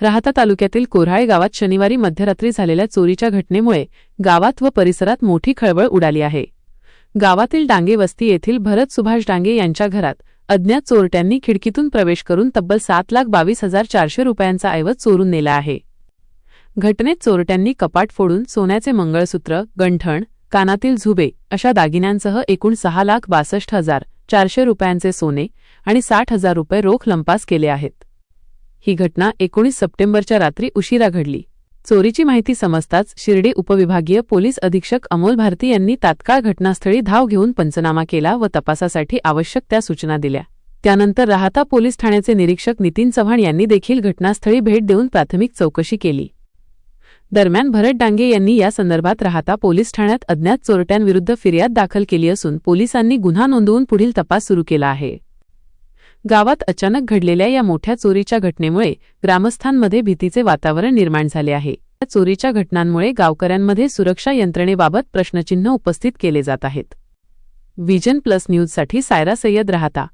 राहता तालुक्यातील कोऱ्हाळे गावात शनिवारी मध्यरात्री झालेल्या चोरीच्या घटनेमुळे गावात व परिसरात मोठी खळबळ उडाली आहे. गावातील डांगे वस्ती येथील भरत सुभाष डांगे यांच्या घरात अज्ञात चोरट्यांनी खिडकीतून प्रवेश करून तब्बल सात लाख बावीस हजार चारशे रुपयांचा ऐवज चोरून नेला आहे. घटनेत चोरट्यांनी कपाट फोडून सोन्याचे मंगळसूत्र गंठण कानातील झुबे अशा दागिन्यांसह एकूण सहा लाख बासष्ट हजार चारशे रुपयांचे सोने आणि साठ हजार रुपये रोख लंपास केले आहेत. ही घटना एकोणीस सप्टेंबरच्या रात्री उशिरा घडली. चोरीची माहिती समजताच शिर्डी उपविभागीय पोलीस अधीक्षक अमोल भारती यांनी तात्काळ घटनास्थळी धाव घेऊन पंचनामा केला व तपासासाठी आवश्यक त्या सूचना दिल्या. त्यानंतर राहता पोलीस ठाण्याचे निरीक्षक नितीन चव्हाण यांनी देखील घटनास्थळी भेट देऊन प्राथमिक चौकशी केली. दरम्यान भरत डांगे यांनी या संदर्भात राहता पोलीस ठाण्यात अज्ञात चोरट्यांविरुद्ध फिर्याद दाखल केली असून पोलिसांनी गुन्हा नोंदवून पुढील तपास सुरू केला आहे. गावात अचानक घडलेल्या या मोठ्या चोरीच्या घटनेमुळे ग्रामस्थांमध्ये भीतीचे वातावरण निर्माण झाले आहे. या चोरीच्या घटनांमुळे गावकऱ्यांमध्ये सुरक्षा यंत्रणेबाबत प्रश्नचिन्ह उपस्थित केले जात आहेत. विजन प्लस न्यूजसाठी सायरा सय्यद राहता.